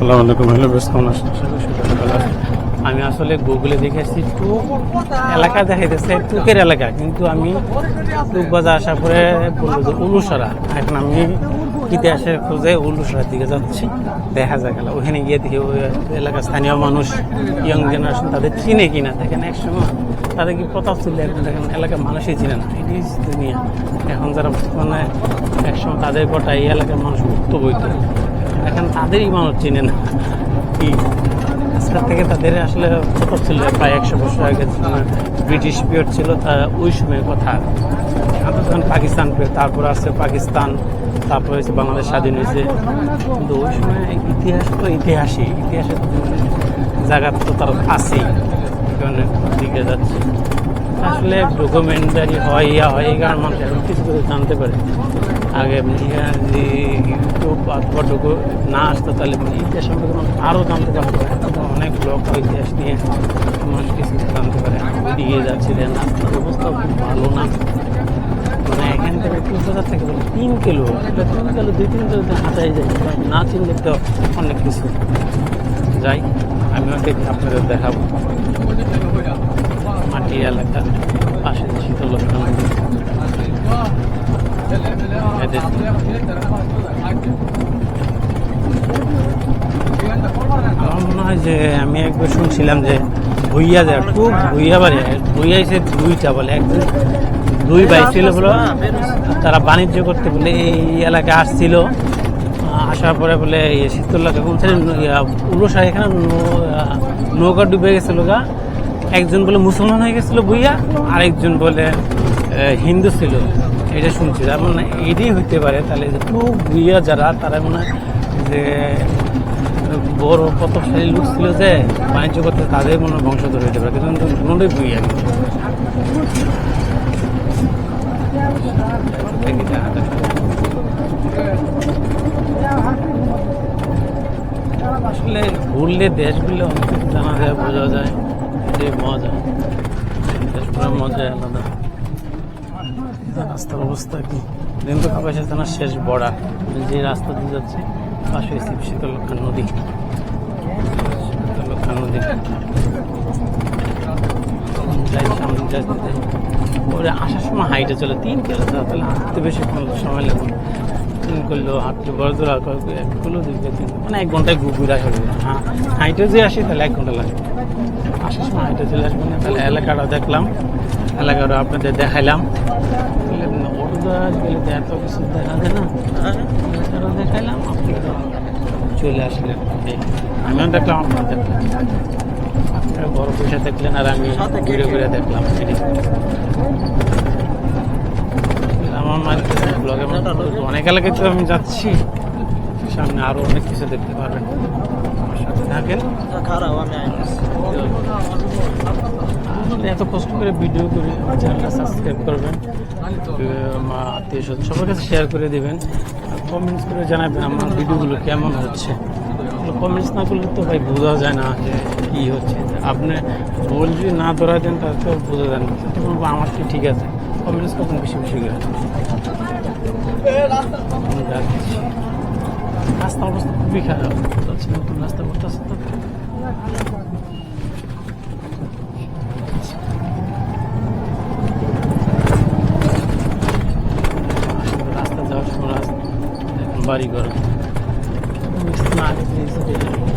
আসসালামু আলাইকুম, হ্যালো বেশ কেমন। আমি আসলে গুগলে দেখেছি টুক এলাকা দেখাইতেছে, টুকের এলাকা, কিন্তু আমি টুক বাজার আসার পরে বলল যে উলুসারা। এখন আমি ইতিহাসের খোঁজে উলুসারার দিকে যাচ্ছি, দেখা যায় গেল ওখানে গিয়ে দেখি ওই এলাকার স্থানীয় মানুষ ইয়ং জেনারেশন তাদের চিনে কিনা। দেখেন একসময় তাদের কি প্রতাপ ছিল, এখন দেখেন এলাকার মানুষই চিনে না। এটি দুনিয়া। এখন যারা মানে একসময় তাদের গোটা এই এলাকার মানুষ মুক্ত বইত এখন তাদেরই মানুষ চিনে না। কি? আজকের থেকে তাদের আসলে কত ছিল, প্রায় একশো বছর আগে ব্রিটিশ পিরিয়ড ছিল, তা ওই সময়ের কথা। যখন পাকিস্তান পেয়ে তারপর আসছে পাকিস্তান, তারপর হয়েছে বাংলাদেশ স্বাধীন হয়েছে। কিন্তু ওই সময় ইতিহাস তো ইতিহাসই, ইতিহাসের জায়গা তো তার আছেই। কারণে দিকে যাচ্ছে। আসলে ডকুমেন্টারি হয়, ইয়া হয়, এই কারণে মানুষ এখন কিছু কিছু জানতে পারে। আগে ইয়া যে ইউটিউব অথবা ডকু না আসতো তাহলে ইতিহাস সম্পর্কে মানুষ আরও জানতে পারতো। অনেক ব্লগ ইতিহাস নিয়ে মানুষ কিছু জানতে পারে। ওইদিকে যাচ্ছে যে রাস্তার অবস্থা ভালো না। মানে এখান থেকে কলকাতা থেকে বলে তিন কিলো এটা তিন কিলো, দুই, তিন কিলো হাঁটাই যায়। না চিনলে তো অনেক কিছু। যাই আমিও দেখি আপনাদের দেখাবো। এলাকা পাশে মনে হয় যে আমি একবার শুনছিলাম যে ভুইয়া খুব ভুইয়া বাড়ি, ভুইয়া এসে দুইটা বলে দুই ভাই ছিল তারা বাণিজ্য করতে বলে এই এলাকায় আসছিল, আসার পরে বলে এই শীতলকে কোন উলসার এখানে নৌকা ডুবে গেছিল গা। একজন বলে মুসলমান হয়ে গেছিল ভুইয়া আরেকজন বলে হিন্দু ছিল। এটা শুনছি। তার মানে এটাই হইতে পারে। তাহলে যে খুব ভুইয়া যারা, তারা মনে যে বড় প্রতাপশালী লোক ছিল যে, বাণিজ্য করতে তাদের মনে বংশধর হইতে পারে। কিন্তু কোনোটাই যাক। আসলে ঘুরলে দেশগুলো জানা যায়, বোঝা যায়। এটাই মজা। দেশগুলোর মজা আলাদা। রাস্তার অবস্থা কি? কিন্তু কাপাসে থানার শেষ বড়া। যে রাস্তা দিয়ে যাচ্ছে, পাশে শীতলক্ষা নদী। শীতলক্ষা নদী। সামনে যাই ওরা আসার সময় হাইটে চলে, তিন কিলো তাহলে হাঁটতে বেশি সময় লাগবে তিন কিলো হাঁটতে বড় এক কিলো দুই তিন মানে এক ঘন্টায় ঘুরে আসা হবে হ্যাঁ হাইটে যে আসি তাহলে এক ঘণ্টা লাগবে। আসার সময় হাইটে চলে আসবে না তাহলে এলাকাটা দেখলাম। এলাকাটা আপনাদের দেখাইলাম। গেলে এত কিছু দেখা যায় না। এলাকাটা দেখাইলাম আপনি চলে আসলেন। আমিও দেখলাম আপনার দেখলাম। আপনারা বড় পয়সা দেখলেন আর আমি ঘুরে ঘুরে দেখলাম। আমার মানে ব্লগের মধ্যে অনেক এলাকায় তো আমি যাচ্ছি। সামনে আরও অনেক কিছু দেখতে পারবেন। আমার থাকেন। খারাপ, আমি এত কষ্ট করে ভিডিও করে চ্যানেলটা সাবস্ক্রাইব করবেন মা আত্মীয় স্বজন সবার কাছে শেয়ার করে দেবেন কমেন্টস করে জানাবেন আমার ভিডিওগুলো কেমন হচ্ছে। কমেন্টস না করলে তো ভাই বোঝা যায় না যে কী হচ্ছে। আপনি বল যদি না ধরা দেন, তাহলে তো বোঝা যায় না। তো বলব, আমার কি ঠিক আছে। কমেন্টস করবেন বেশি বেশি করে। রাস্তার অবস্থা খুবই খারাপ। নতুন রাস্তা করতেছে তো রাস্তা যাওয়ার সময় রাস্তা বাড়ি ঘর না আগে